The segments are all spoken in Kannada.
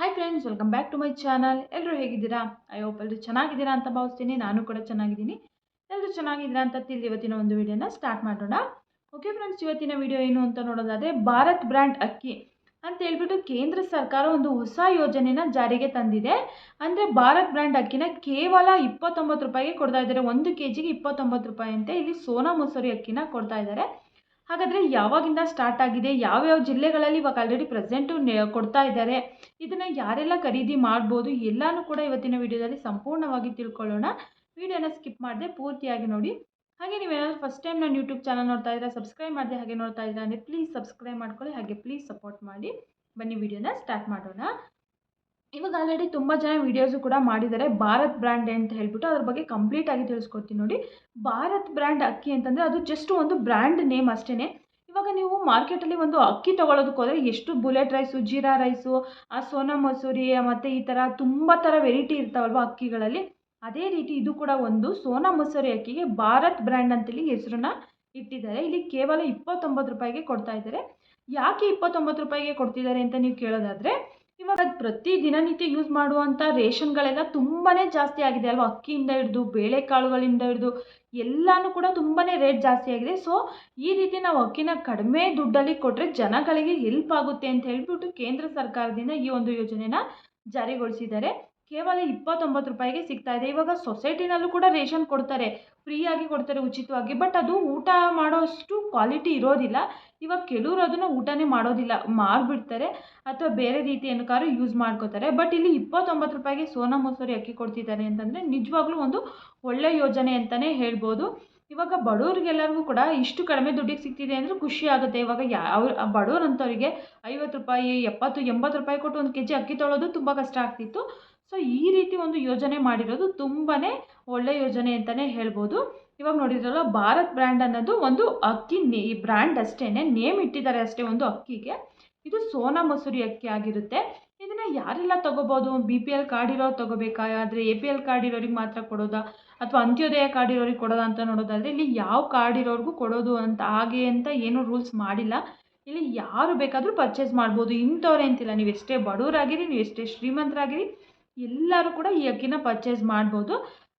Hi friends welcome back to my channel ಎಲ್ಲರೂ ಹೇಗಿದ್ದೀರಾ? ಐ ಹೋಪ್ ಎಲ್ಲರೂ ಚೆನ್ನಾಗಿದ್ದೀರಾ ಅಂತ ಭಾವಿಸ್ತೀನಿ. ನಾನು ಕೂಡ ಚೆನ್ನಾಗಿದ್ದೀನಿ. ಎಲ್ಲರೂ ಚೆನ್ನಾಗಿದ್ದೀರಾ ಅಂತ ತಿಳಿದು ಇವತ್ತಿನ ಒಂದು ವಿಡಿಯೋನ ಸ್ಟಾರ್ಟ್ ಮಾಡೋಣ. ಓಕೆ ಫ್ರೆಂಡ್ಸ್ ಇವತ್ತಿನ ವಿಡಿಯೋ ಏನು ಅಂತ ನೋಡೋದಾದರೆ ಭಾರತ್ ಬ್ರ್ಯಾಂಡ್ ಅಕ್ಕಿ ಅಂತ ಹೇಳ್ಬಿಟ್ಟು ಕೇಂದ್ರ ಸರ್ಕಾರ ಒಂದು ಹೊಸ ಯೋಜನೆನ ಜಾರಿಗೆ ತಂದಿದೆ. ಅಂದರೆ ಭಾರತ್ ಬ್ರ್ಯಾಂಡ್ ಅಕ್ಕಿನ ಕೇವಲ ಇಪ್ಪತ್ತೊಂಬತ್ತು ರೂಪಾಯಿಗೆ ಕೊಡ್ತಾ ಇದ್ದಾರೆ. ಒಂದು ಕೆ ಜಿಗೆ ಇಪ್ಪತ್ತೊಂಬತ್ತು ರೂಪಾಯಿ ಅಂತೆ. ಇಲ್ಲಿ ಸೋನಾ ಮೊಸರಿ ಅಕ್ಕಿನ ಕೊಡ್ತಾ ಇದ್ದಾರೆ. ಹಾಗಾದರೆ ಯಾವಾಗಿಂದ ಸ್ಟಾರ್ಟ್ ಆಗಿದೆ? ಯಾವ್ಯಾವ ಜಿಲ್ಲೆಗಳಲ್ಲಿ ಇವಾಗ ಆಲ್ರೆಡಿ ಪ್ರೆಸೆಂಟು ಕೊಡ್ತಾ ಇದ್ದಾರೆ? ಇದನ್ನು ಯಾರೆಲ್ಲ ಖರೀದಿ ಮಾಡ್ಬೋದು? ಎಲ್ಲನೂ ಕೂಡ ಇವತ್ತಿನ ವಿಡಿಯೋದಲ್ಲಿ ಸಂಪೂರ್ಣವಾಗಿ ತಿಳ್ಕೊಳ್ಳೋಣ. ವಿಡಿಯೋನ ಸ್ಕಿಪ್ ಮಾಡದೆ ಪೂರ್ತಿಯಾಗಿ ನೋಡಿ. ಹಾಗೆ ನೀವೇನಾದರೂ ಫಸ್ಟ್ ಟೈಮ್ ನಾನು ಯೂಟ್ಯೂಬ್ ಚಾನಲ್ ನೋಡ್ತಾ ಇದ್ದೀರಾ ಸಬ್ಸ್ಕ್ರೈಬ್ ಮಾಡಿದೆ, ಹಾಗೆ ನೋಡ್ತಾ ಇದ್ದೀರಾ ಅಂದರೆ ಪ್ಲೀಸ್ ಸಬ್ಸ್ಕ್ರೈಬ್ ಮಾಡ್ಕೊಳ್ಳಿ, ಹಾಗೆ ಪ್ಲೀಸ್ ಸಪೋರ್ಟ್ ಮಾಡಿ. ಬನ್ನಿ ವಿಡಿಯೋನ ಸ್ಟಾರ್ಟ್ ಮಾಡೋಣ. ಇವಾಗ ಆಲ್ರೆಡಿ ತುಂಬ ಜನ ವೀಡಿಯೋಸು ಕೂಡ ಮಾಡಿದ್ದಾರೆ. ಭಾರತ್ ಬ್ರ್ಯಾಂಡ್ ಅಂತ ಹೇಳ್ಬಿಟ್ಟು ಅದ್ರ ಬಗ್ಗೆ ಕಂಪ್ಲೀಟ್ ಆಗಿ ತಿಳಿಸ್ಕೊಡ್ತೀನಿ ನೋಡಿ. ಭಾರತ್ ಬ್ರ್ಯಾಂಡ್ ಅಕ್ಕಿ ಅಂತಂದರೆ ಅದು ಜಸ್ಟ್ ಒಂದು ಬ್ರ್ಯಾಂಡ್ ನೇಮ್ ಅಷ್ಟೇ ಇವಾಗ ನೀವು ಮಾರ್ಕೆಟಲ್ಲಿ ಒಂದು ಅಕ್ಕಿ ತೊಗೊಳೋದಕ್ಕೆ ಹೋದರೆ ಎಷ್ಟು ಬುಲೆಟ್ ರೈಸು ಜೀರಾ ರೈಸು ಆ ಸೋನಾ ಮಸೂರಿ ಮತ್ತು ಈ ಥರ ತುಂಬ ಥರ ವೆರೈಟಿ ಇರ್ತಾವಲ್ವ ಅಕ್ಕಿಗಳಲ್ಲಿ. ಅದೇ ರೀತಿ ಇದು ಕೂಡ ಒಂದು ಸೋನಾ ಮಸೂರಿ ಅಕ್ಕಿಗೆ ಭಾರತ್ ಬ್ರ್ಯಾಂಡ್ ಅಂತೇಳಿ ಹೆಸರನ್ನ ಇಟ್ಟಿದ್ದಾರೆ. ಇಲ್ಲಿ ಕೇವಲ ಇಪ್ಪತ್ತೊಂಬತ್ತು ರೂಪಾಯಿಗೆ ಕೊಡ್ತಾ ಇದ್ದಾರೆ. ಯಾಕೆ ಇಪ್ಪತ್ತೊಂಬತ್ತು ರೂಪಾಯಿಗೆ ಕೊಡ್ತಿದ್ದಾರೆ ಅಂತ ನೀವು ಕೇಳೋದಾದರೆ ಇವಾಗ ಪ್ರತಿ ದಿನನಿತ್ಯ ಯೂಸ್ ಮಾಡುವಂಥ ರೇಷನ್ಗಳೆಲ್ಲ ತುಂಬಾ ಜಾಸ್ತಿ ಆಗಿದೆ ಅಲ್ವಾ? ಅಕ್ಕಿಯಿಂದ ಹಿಡಿದು, ಬೇಳೆಕಾಳುಗಳಿಂದ ಹಿಡಿದು, ಎಲ್ಲನೂ ಕೂಡ ತುಂಬಾ ರೇಟ್ ಜಾಸ್ತಿ ಆಗಿದೆ. ಸೊ ಈ ರೀತಿ ನಾವು ಅಕ್ಕಿನ ಕಡಿಮೆ ದುಡ್ಡಲ್ಲಿ ಕೊಟ್ಟರೆ ಜನಗಳಿಗೆ ಹೆಲ್ಪ್ ಆಗುತ್ತೆ ಅಂತ ಹೇಳ್ಬಿಟ್ಟು ಕೇಂದ್ರ ಸರ್ಕಾರದಿಂದ ಈ ಒಂದು ಯೋಜನೆನ ಜಾರಿಗೊಳಿಸಿದ್ದಾರೆ. ಕೇವಲ ಇಪ್ಪತ್ತೊಂಬತ್ತು ರೂಪಾಯಿಗೆ ಸಿಗ್ತಾ ಇದೆ. ಇವಾಗ ಸೊಸೈಟಿನಲ್ಲೂ ಕೂಡ ರೇಷನ್ ಕೊಡ್ತಾರೆ. ಫ್ರೀಯಾಗಿ ಕೊಡ್ತಾರೆ ಉಚಿತವಾಗಿ. ಬಟ್ ಅದು ಊಟ ಮಾಡೋಷ್ಟು ಕ್ವಾಲಿಟಿ ಇರೋದಿಲ್ಲ. ಇವಾಗ ಕೆಲವರು ಅದನ್ನು ಊಟನೇ ಮಾಡೋದಿಲ್ಲ. ಮಾರಿಬಿಡ್ತಾರೆ. ಅಥವಾ ಬೇರೆ ರೀತಿ ಏನಕ್ಕಾದ್ರೂ ಯೂಸ್ ಮಾಡ್ಕೋತಾರೆ. ಬಟ್ ಇಲ್ಲಿ ಇಪ್ಪತ್ತೊಂಬತ್ತು ರೂಪಾಯಿಗೆ ಸೋನಾ ಮಸೂರಿ ಅಕ್ಕಿ ಕೊಡ್ತಿದ್ದಾರೆ ಅಂತಂದರೆ ನಿಜವಾಗ್ಲೂ ಒಂದು ಒಳ್ಳೆಯ ಯೋಜನೆ ಅಂತಲೇ ಹೇಳ್ಬೋದು. ಇವಾಗ ಬಡವ್ರಿಗೆಲ್ಲರಿಗೂ ಕೂಡ ಇಷ್ಟು ಕಡಿಮೆ ದುಡ್ಡಿಗೆ ಸಿಗ್ತಿದೆ ಅಂದರೆ ಖುಷಿ ಆಗುತ್ತೆ. ಇವಾಗ ಯಾ ಬಡವ್ರು ಅಂಥವ್ರಿಗೆ ಐವತ್ತು ರೂಪಾಯಿ, ಎಪ್ಪತ್ತು, ಎಂಬತ್ತು ರೂಪಾಯಿ ಕೊಟ್ಟು ಒಂದು ಕೆ ಜಿ ಅಕ್ಕಿ ತೊಳೋದು ತುಂಬ ಕಷ್ಟ ಆಗ್ತಿತ್ತು. ಸೊ ಈ ರೀತಿ ಒಂದು ಯೋಜನೆ ಮಾಡಿರೋದು ತುಂಬಾ ಒಳ್ಳೆಯ ಯೋಜನೆ ಅಂತಲೇ ಹೇಳ್ಬೋದು. ಇವಾಗ ನೋಡಿದ್ರಲ್ಲ, ಭಾರತ್ ಬ್ರ್ಯಾಂಡ್ ಅನ್ನೋದು ಒಂದು ಅಕ್ಕಿ ನೇ ಬ್ರ್ಯಾಂಡ್ ಅಷ್ಟೇ ನೇಮ್ ಇಟ್ಟಿದ್ದಾರೆ ಅಷ್ಟೇ ಒಂದು ಅಕ್ಕಿಗೆ. ಇದು ಸೋನಾ ಮಸೂರಿ ಅಕ್ಕಿ ಆಗಿರುತ್ತೆ. ಇದನ್ನು ಯಾರೆಲ್ಲ ತೊಗೋಬೋದು? ಬಿ ಪಿ ಎಲ್ ಕಾರ್ಡ್ ಇರೋರು ತೊಗೋಬೇಕಾ? ಆದರೆ ಎ ಪಿ ಎಲ್ ಕಾರ್ಡ್ ಇರೋರಿಗೆ ಮಾತ್ರ ಕೊಡೋದಾ? ಅಥವಾ ಅಂತ್ಯೋದಯ ಕಾರ್ಡ್ ಇರೋರಿಗೆ ಕೊಡೋದಾ ಅಂತ ನೋಡೋದಾದರೆ ಇಲ್ಲಿ ಯಾವ ಕಾರ್ಡ್ ಇರೋರಿಗೂ ಕೊಡೋದು ಅಂತ ಹಾಗೆ ಅಂತ ಏನೂ ರೂಲ್ಸ್ ಮಾಡಿಲ್ಲ. ಇಲ್ಲಿ ಯಾರು ಬೇಕಾದರೂ ಪರ್ಚೇಸ್ ಮಾಡ್ಬೋದು. ಇಂಥವ್ರೆ ಅಂತಿಲ್ಲ. ನೀವು ಎಷ್ಟೇ ಬಡವರಾಗಿರಿ, ನೀವು ಎಷ್ಟೇ ಶ್ರೀಮಂತರಾಗಿರಿ, ಎಲ್ಲರೂ ಕೂಡ ಈ ಅಕ್ಕಿನ ಪರ್ಚೇಸ್ ಮಾಡ್ಬೋದು.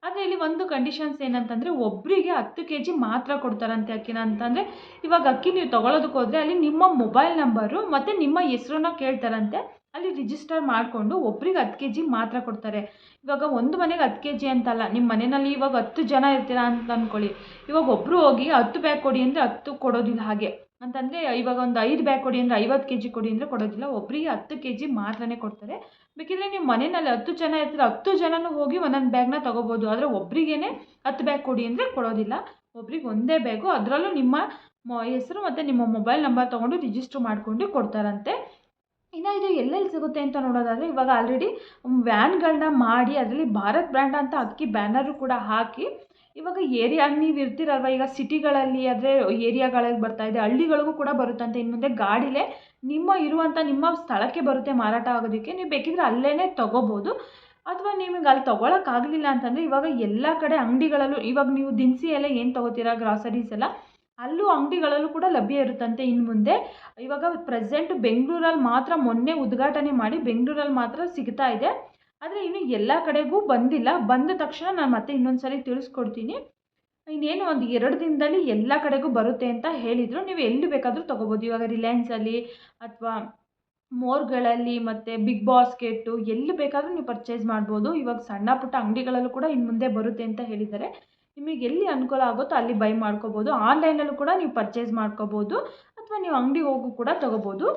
ಆದರೆ ಇಲ್ಲಿ ಒಂದು ಕಂಡೀಷನ್ಸ್ ಏನಂತಂದರೆ ಒಬ್ಬರಿಗೆ ಹತ್ತು ಕೆ ಜಿ ಮಾತ್ರ ಕೊಡ್ತಾರಂತೆ ಅಕ್ಕಿನ ಅಂತಂದರೆ ಇವಾಗ ಅಕ್ಕಿ ನೀವು ತೊಗೊಳೋದಕ್ಕೆ ಹೋದರೆ ಅಲ್ಲಿ ನಿಮ್ಮ ಮೊಬೈಲ್ ನಂಬರು ಮತ್ತು ನಿಮ್ಮ ಹೆಸ್ರನ್ನ ಕೇಳ್ತಾರಂತೆ. ಅಲ್ಲಿ ರಿಜಿಸ್ಟರ್ ಮಾಡಿಕೊಂಡು ಒಬ್ರಿಗೆ ಹತ್ತು ಕೆ ಜಿ ಮಾತ್ರ ಕೊಡ್ತಾರೆ. ಇವಾಗ ಒಂದು ಮನೆಗೆ ಹತ್ತು ಕೆ ಜಿ ಅಂತಲ್ಲ ನಿಮ್ಮ ಮನೆಯಲ್ಲಿ ಇವಾಗ ಹತ್ತು ಜನ ಇರ್ತೀರಾ ಅಂತ ಅಂದ್ಕೊಳ್ಳಿ ಇವಾಗ ಒಬ್ಬರು ಹೋಗಿ ಹತ್ತು ಬ್ಯಾಗ್ ಕೊಡಿ ಅಂದರೆ ಹತ್ತು ಕೊಡೋದಿಲ್ಲ ಹಾಗೆ. ಅಂತಂದರೆ ಇವಾಗ ಒಂದು ಐದು ಬ್ಯಾಗ್ ಕೊಡಿ ಅಂದರೆ ಐವತ್ತು ಕೆ ಜಿ ಕೊಡಿ ಅಂದರೆ ಕೊಡೋದಿಲ್ಲ ಒಬ್ಬರಿಗೆ ಹತ್ತು ಕೆ ಜಿ ಮಾತ್ರನೇ ಕೊಡ್ತಾರೆ. ಬೇಕಿದ್ರೆ ನೀವು ಮನೆಯಲ್ಲಿ ಹತ್ತು ಜನ ಇರ್ತೀರ, ಹತ್ತು ಜನನೂ ಹೋಗಿ ಒಂದೊಂದು ಬ್ಯಾಗ್ನ ತೊಗೋಬೋದು. ಆದರೆ ಒಬ್ರಿಗೇ ಹತ್ತು ಬ್ಯಾಗ್ ಕೊಡಿ ಅಂದರೆ ಕೊಡೋದಿಲ್ಲ. ಒಬ್ರಿಗೆ ಒಂದೇ ಬ್ಯಾಗು ಅದರಲ್ಲೂ ನಿಮ್ಮ ಹೆಸರು ಮತ್ತು ನಿಮ್ಮ ಮೊಬೈಲ್ ನಂಬರ್ ತೊಗೊಂಡು ರಿಜಿಸ್ಟ್ರ್ ಮಾಡಿಕೊಂಡು ಕೊಡ್ತಾರಂತೆ. ಇನ್ನು ಇದು ಎಲ್ಲೆಲ್ಲಿ ಸಿಗುತ್ತೆ ಅಂತ ನೋಡೋದಾದರೆ ಇವಾಗ ಆಲ್ರೆಡಿ ವ್ಯಾನ್ಗಳನ್ನ ಮಾಡಿ ಅದರಲ್ಲಿ ಭಾರತ್ ಬ್ರ್ಯಾಂಡ್ ಅಂತ ಅಕ್ಕಿ ಬ್ಯಾನರು ಕೂಡ ಹಾಕಿ, ಇವಾಗ ಏರಿಯಾ ನೀವು ಇರ್ತೀರಲ್ವ, ಈಗ ಸಿಟಿಗಳಲ್ಲಿ ಆದರೆ ಏರಿಯಾಗಳಲ್ಲಿ ಬರ್ತಾ ಇದೆ, ಹಳ್ಳಿಗಳಿಗೂ ಕೂಡ ಬರುತ್ತಂತೆ. ಇನ್ನು ಮುಂದೆ ಗಾಡಿಲೇ ನಿಮ್ಮ ಇರುವಂಥ ನಿಮ್ಮ ಸ್ಥಳಕ್ಕೆ ಬರುತ್ತೆ ಮಾರಾಟ ಆಗೋದಕ್ಕೆ. ನೀವು ಬೇಕಿದ್ರೆ ಅಲ್ಲೇ ತೊಗೋಬೋದು. ಅಥವಾ ನಿಮಗೆ ಅಲ್ಲಿ ತೊಗೊಳಕ್ಕಾಗಲಿಲ್ಲ ಅಂತಂದರೆ ಇವಾಗ ಎಲ್ಲ ಕಡೆ ಅಂಗಡಿಗಳಲ್ಲೂ, ಇವಾಗ ನೀವು ದಿನಸಿ ಎಲ್ಲ ಏನು ತೊಗೋತೀರಾ ಗ್ರಾಸರೀಸ್ ಎಲ್ಲ ಅಲ್ಲೂ ಅಂಗಡಿಗಳಲ್ಲೂ ಕೂಡ ಲಭ್ಯ ಇರುತ್ತಂತೆ ಇನ್ನು ಮುಂದೆ. ಇವಾಗ ಪ್ರೆಸೆಂಟ್ ಬೆಂಗಳೂರಲ್ಲಿ ಮಾತ್ರ ಮೊನ್ನೆ ಉದ್ಘಾಟನೆ ಮಾಡಿ ಬೆಂಗಳೂರಲ್ಲಿ ಮಾತ್ರ ಸಿಗ್ತಾ ಇದೆ. ಆದರೆ ಇನ್ನು ಎಲ್ಲ ಕಡೆಗೂ ಬಂದಿಲ್ಲ. ಬಂದ ತಕ್ಷಣ ನಾನು ಮತ್ತೆ ಇನ್ನೊಂದು ಸರಿ ತಿಳಿಸ್ಕೊಡ್ತೀನಿ. ಇನ್ನೇನು ಒಂದು ಎರಡು ದಿನದಲ್ಲಿ ಎಲ್ಲ ಕಡೆಗೂ ಬರುತ್ತೆ ಅಂತ ಹೇಳಿದರು. ನೀವು ಎಲ್ಲಿ ಬೇಕಾದರೂ ತೊಗೋಬೋದು. ಇವಾಗ ರಿಲಯನ್ಸಲ್ಲಿ ಅಥವಾ ಮೋರ್ಗಳಲ್ಲಿ ಮತ್ತು ಬಿಗ್ ಬಾಸ್ಕೆಟ್ಟು ಎಲ್ಲಿ ಬೇಕಾದರೂ ನೀವು ಪರ್ಚೇಸ್ ಮಾಡ್ಬೋದು. ಇವಾಗ ಸಣ್ಣ ಪುಟ್ಟ ಅಂಗಡಿಗಳಲ್ಲೂ ಕೂಡ ಇನ್ನು ಮುಂದೆ ಬರುತ್ತೆ ಅಂತ ಹೇಳಿದ್ದಾರೆ. ನಿಮಗೆ ಎಲ್ಲಿ ಅನುಕೂಲ ಆಗುತ್ತೋ ಅಲ್ಲಿ ಬೈ ಮಾಡ್ಕೋಬೋದು. ಆನ್ಲೈನಲ್ಲೂ ಕೂಡ ನೀವು ಪರ್ಚೇಸ್ ಮಾಡ್ಕೋಬೋದು. ಅಥವಾ ನೀವು ಅಂಗಡಿಗೆ ಹೋಗು ಕೂಡ ತೊಗೋಬೋದು.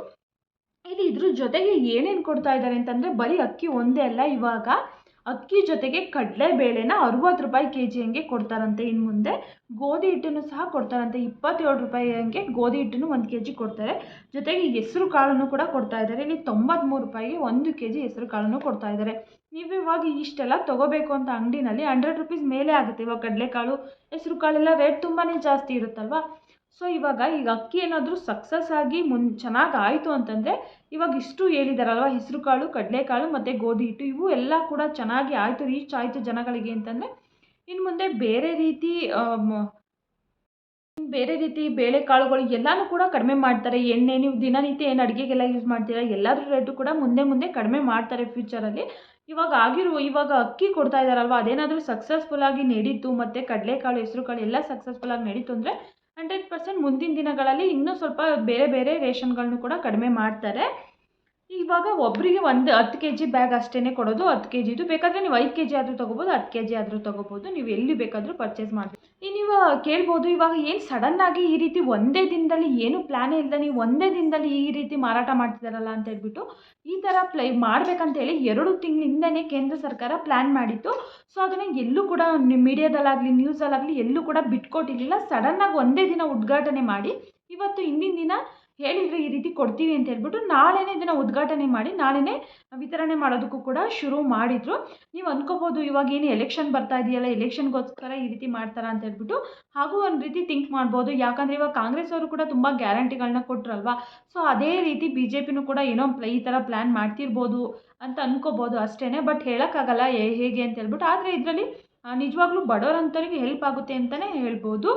ಇಲ್ಲಿ ಇದ್ರ ಜೊತೆಗೆ ಏನೇನು ಕೊಡ್ತಾ ಇದ್ದಾರೆ ಅಂತಂದರೆ ಬರೀ ಅಕ್ಕಿ ಒಂದೇ ಅಲ್ಲ ಇವಾಗ. ಅಕ್ಕಿ ಜೊತೆಗೆ ಕಡಲೆಬೇಳೆನ ಅರುವತ್ತು ರೂಪಾಯಿ ಕೆ ಜಿ ಹಂಗೆ ಕೊಡ್ತಾರಂತೆ ಇನ್ನು ಮುಂದೆ. ಗೋಧಿ ಹಿಟ್ಟನ್ನು ಸಹ ಕೊಡ್ತಾರಂತೆ. ಇಪ್ಪತ್ತೇಳು ರೂಪಾಯಿ ಹಂಗೆ ಗೋಧಿ ಹಿಟ್ಟನ್ನು ಒಂದು ಕೆ ಜಿ ಕೊಡ್ತಾರೆ. ಜೊತೆಗೆ ಹೆಸರು ಕಾಳನ್ನು ಕೂಡ ಕೊಡ್ತಾ ಇದ್ದಾರೆ. ಇಲ್ಲಿ ತೊಂಬತ್ತ್ಮೂರು ರೂಪಾಯಿಗೆ ಒಂದು ಕೆ ಜಿ ಹೆಸರು ಕಾಳನ್ನು ಕೊಡ್ತಾ ಇದ್ದಾರೆ. ನೀವು ಇವಾಗ ಇಷ್ಟೆಲ್ಲ ತೊಗೋಬೇಕು ಅಂತ ಅಂಗಡಿನಲ್ಲಿ ಹಂಡ್ರೆಡ್ ರುಪೀಸ್ ಮೇಲೆ ಆಗುತ್ತೆ. ಇವಾಗ ಕಡಲೆಕಾಳು, ಹೆಸರು ಕಾಳೆಲ್ಲ ರೇಟ್ ತುಂಬಾ ಜಾಸ್ತಿ ಇರುತ್ತಲ್ವ? ಸೊ ಇವಾಗ ಈಗ ಅಕ್ಕಿ ಏನಾದರೂ ಸಕ್ಸಸ್ ಆಗಿ ಮುನ್, ಚೆನ್ನಾಗಿ ಆಯಿತು ಅಂತಂದರೆ ಇವಾಗ ಇಷ್ಟು ಹೇಳಿದಾರಲ್ವ? ಹೆಸರು ಕಾಳು ಕಡಲೆಕಾಳು ಮತ್ತು ಗೋಧಿ ಹಿಟ್ಟು ಇವು ಎಲ್ಲ ಕೂಡ ಚೆನ್ನಾಗಿ ಆಯಿತು ರೀಚ್ ಆಯಿತು ಜನಗಳಿಗೆ ಅಂತಂದರೆ ಇನ್ನು ಮುಂದೆ ಬೇರೆ ರೀತಿ ಬೇರೆ ರೀತಿ ಬೇಳೆಕಾಳುಗಳು ಎಲ್ಲನೂ ಕೂಡ ಕಡಿಮೆ ಮಾಡ್ತಾರೆ. ಎಣ್ಣೆ ನೀವು ದಿನನಿತ್ಯ ಏನು ಅಡುಗೆಗೆಲ್ಲ ಯೂಸ್ ಮಾಡ್ತೀರಾ? ಎಲ್ಲದರ ರೇಟು ಕೂಡ ಮುಂದೆ ಮುಂದೆ ಕಡಿಮೆ ಮಾಡ್ತಾರೆ ಫ್ಯೂಚರಲ್ಲಿ ಇವಾಗ ಆಗಿರುವ ಇವಾಗ ಅಕ್ಕಿ ಕೊಡ್ತಾ ಇದ್ದಾರಲ್ವ ಅದೇನಾದರೂ ಸಕ್ಸಸ್ಫುಲ್ಲಾಗಿ ನಡೀತು, ಮತ್ತು ಕಡಲೆಕಾಳು ಹೆಸರುಕಾಳು ಎಲ್ಲ ಸಕ್ಸಸ್ಫುಲ್ಲಾಗಿ ನಡೀತು ಅಂದರೆ ಹಂಡ್ರೆಡ್ ಪರ್ಸೆಂಟ್ ಮುಂದಿನ ದಿನಗಳಲ್ಲಿ ಇನ್ನೂ ಸ್ವಲ್ಪ ಬೇರೆ ಬೇರೆ ರೇಷನ್ಗಳನ್ನು ಕೂಡ ಕಡಿಮೆ ಮಾಡ್ತಾರೆ. ಇವಾಗ ಒಬ್ಬರಿಗೆ ಒಂದು ಹತ್ತು ಕೆ ಜಿ ಬ್ಯಾಗ್ ಅಷ್ಟೇ ಕೊಡೋದು, ಹತ್ತು ಕೆ ಜಿದು ಬೇಕಾದರೆ ನೀವು ಐದು ಕೆ ಜಿ ಆದರೂ ತೊಗೋಬೋದು, ಹತ್ತು ಕೆ ಜಿ ಆದರೂ ತೊಗೋಬೋದು. ನೀವು ಎಲ್ಲಿ ಬೇಕಾದರೂ ಪರ್ಚೇಸ್ ಮಾಡಿ ಇನ್ನು ನೀವು ಕೇಳ್ಬೋದು, ಇವಾಗ ಏನು ಸಡನ್ನಾಗಿ ಈ ರೀತಿ ಒಂದೇ ದಿನದಲ್ಲಿ ಏನು ಪ್ಲ್ಯಾನೇ ಇಲ್ಲದೆ ನೀವು ಒಂದೇ ದಿನದಲ್ಲಿ ಈ ರೀತಿ ಮಾರಾಟ ಮಾಡ್ತಿದ್ದಾರಲ್ಲ ಅಂತ ಹೇಳ್ಬಿಟ್ಟು ಈ ಥರ ಪ್ಲೈ ಮಾಡಬೇಕಂತೇಳಿ ಎರಡು ತಿಂಗಳಿಂದನೇ ಕೇಂದ್ರ ಸರ್ಕಾರ ಪ್ಲ್ಯಾನ್ ಮಾಡಿತ್ತು. ಸೊ ಅದನ್ನು ಎಲ್ಲೂ ಕೂಡ ಮೀಡಿಯಾದಲ್ಲಾಗಲಿ ನ್ಯೂಸಲ್ಲಾಗಲಿ ಎಲ್ಲೂ ಕೂಡ ಬಿಟ್ಕೊಟ್ಟಿರಲಿಲ್ಲ. ಸಡನ್ನಾಗಿ ಒಂದೇ ದಿನ ಉದ್ಘಾಟನೆ ಮಾಡಿ. ಇವತ್ತು ಹಿಂದಿನ ದಿನ ಹೇಳಿದ್ರು ಈ ರೀತಿ ಕೊಡ್ತೀವಿ ಅಂತ ಹೇಳ್ಬಿಟ್ಟು ನಾಳೆನೇ ಇದನ್ನು ಉದ್ಘಾಟನೆ ಮಾಡಿ, ನಾಳೆನೇ ವಿತರಣೆ ಮಾಡೋದಕ್ಕೂ ಕೂಡ ಶುರು ಮಾಡಿದರು. ನೀವು ಅಂದ್ಕೋಬೋದು ಇವಾಗ ಏನು ಎಲೆಕ್ಷನ್ ಬರ್ತಾ ಇದೆಯಲ್ಲ ಎಲೆಕ್ಷನ್ಗೋಸ್ಕರ ಈ ರೀತಿ ಮಾಡ್ತಾರಾ ಅಂತ ಹೇಳ್ಬಿಟ್ಟು ಹಾಗೂ ಒಂದು ರೀತಿ ಥಿಂಕ್ ಮಾಡ್ಬೋದು. ಯಾಕಂದರೆ ಇವಾಗ ಕಾಂಗ್ರೆಸ್ ಅವರು ಕೂಡ ತುಂಬ ಗ್ಯಾರಂಟಿಗಳನ್ನ ಕೊಟ್ರಲ್ವಾ? ಸೊ ಅದೇ ರೀತಿ ಬಿ ಜೆ ಪಿನೂ ಕೂಡ ಏನೋ ಈ ಥರ ಪ್ಲ್ಯಾನ್ ಮಾಡ್ತಿರ್ಬೋದು ಅಂತ ಅಂದ್ಕೋಬೋದು ಅಷ್ಟೇ ಬಟ್ ಹೇಳೋಕ್ಕಾಗಲ್ಲ ಹೇಗೆ ಅಂತ ಹೇಳ್ಬಿಟ್ಟು, ಆದರೆ ಇದರಲ್ಲಿ ನಿಜವಾಗ್ಲೂ ಬಡವರಂಥವ್ರಿಗೆ ಹೆಲ್ಪ್ ಆಗುತ್ತೆ ಅಂತಲೇ ಹೇಳ್ಬೋದು.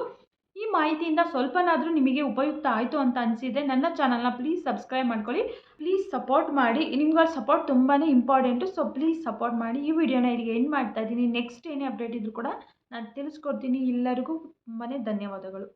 ಈ ಮಾಹಿತಿಯಿಂದ ಸ್ವಲ್ಪನಾದರೂ ನಿಮಗೆ ಉಪಯುಕ್ತ ಆಯಿತು ಅಂತ ಅನಿಸಿದೆ ನನ್ನ ಚಾನಲ್ನ ಪ್ಲೀಸ್ ಸಬ್ಸ್ಕ್ರೈಬ್ ಮಾಡ್ಕೊಳ್ಳಿ. ಪ್ಲೀಸ್ ಸಪೋರ್ಟ್ ಮಾಡಿ. ನಿಮ್ಗಳ ಸಪೋರ್ಟ್ ತುಂಬಾ ಇಂಪಾರ್ಟೆಂಟು ಸೊ ಪ್ಲೀಸ್ ಸಪೋರ್ಟ್ ಮಾಡಿ. ಈ ವಿಡಿಯೋನ ಇಲ್ಲಿಗೆ ಎಂಡ್ ಮಾಡ್ತಾ ಇದ್ದೀನಿ. ನೆಕ್ಸ್ಟ್ ಏನೇ ಅಪ್ಡೇಟ್ ಇದ್ದರೂ ಕೂಡ ನಾನು ತಿಳಿಸ್ಕೊಡ್ತೀನಿ. ಎಲ್ಲರಿಗೂ ತುಂಬಾ ಧನ್ಯವಾದಗಳು.